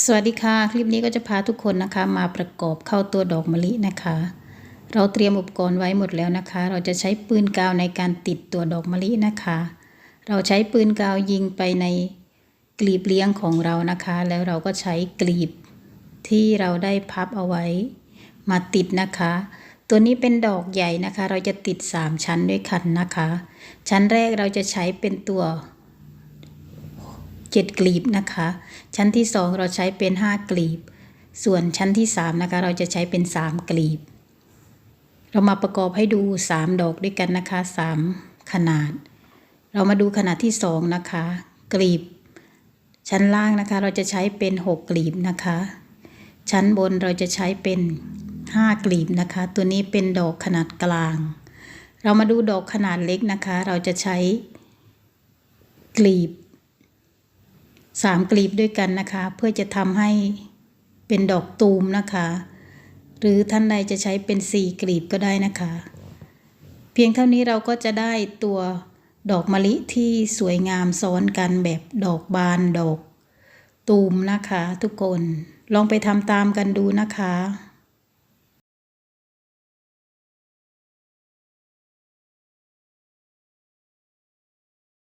สวัสดีค่ะ คลิปนี้ก็จะพาทุกคนนะคะ มาประกอบเข้าตัวดอกมะลินะคะ เราเตรียมอุปกรณ์ไว้หมดแล้วนะคะ เราจะใช้ปืนกาวในการติดตัวดอกมะลินะคะ เราใช้ปืนกาวยิงไปในกลีบเลี้ยงของเรานะคะ แล้วเราก็ใช้กลีบที่เราได้พับเอาไว้ มาติดนะคะ ตัวนี้เป็นดอกใหญ่นะคะ เราจะติด 3 ชั้นด้วยกันนะคะ ชั้นแรกเราจะใช้เป็นตัว เจ็ดกลีบนะคะ ชั้นที่สองเราใช้เป็นห้ากลีบ ส่วนชั้นที่สามนะคะ เราจะใช้เป็นสามกลีบ เรามาประกอบให้ดูสามดอกด้วยกันนะคะสามขนาด เรามาดูขนาดที่สองนะคะ กลีบ ชั้นล่างนะคะ เราจะใช้เป็นหกกลีบนะคะ ชั้นบนเราจะใช้เป็นห้ากลีบนะคะ ตัวนี้เป็นดอกขนาดกลาง เรามาดูดอกขนาดเล็กนะคะ เราจะใช้กลีบ สามกลีบด้วยกันนะคะ เพื่อจะทำให้เป็นดอกตูมนะคะ หรือท่านใดจะใช้เป็นสี่กลีบก็ได้นะคะ เพียงเท่านี้เราก็จะได้ตัวดอกมะลิที่สวยงามซ้อนกันแบบดอกบานดอกตูมนะคะ ทุกคนลองไปทำตามกันดูนะคะ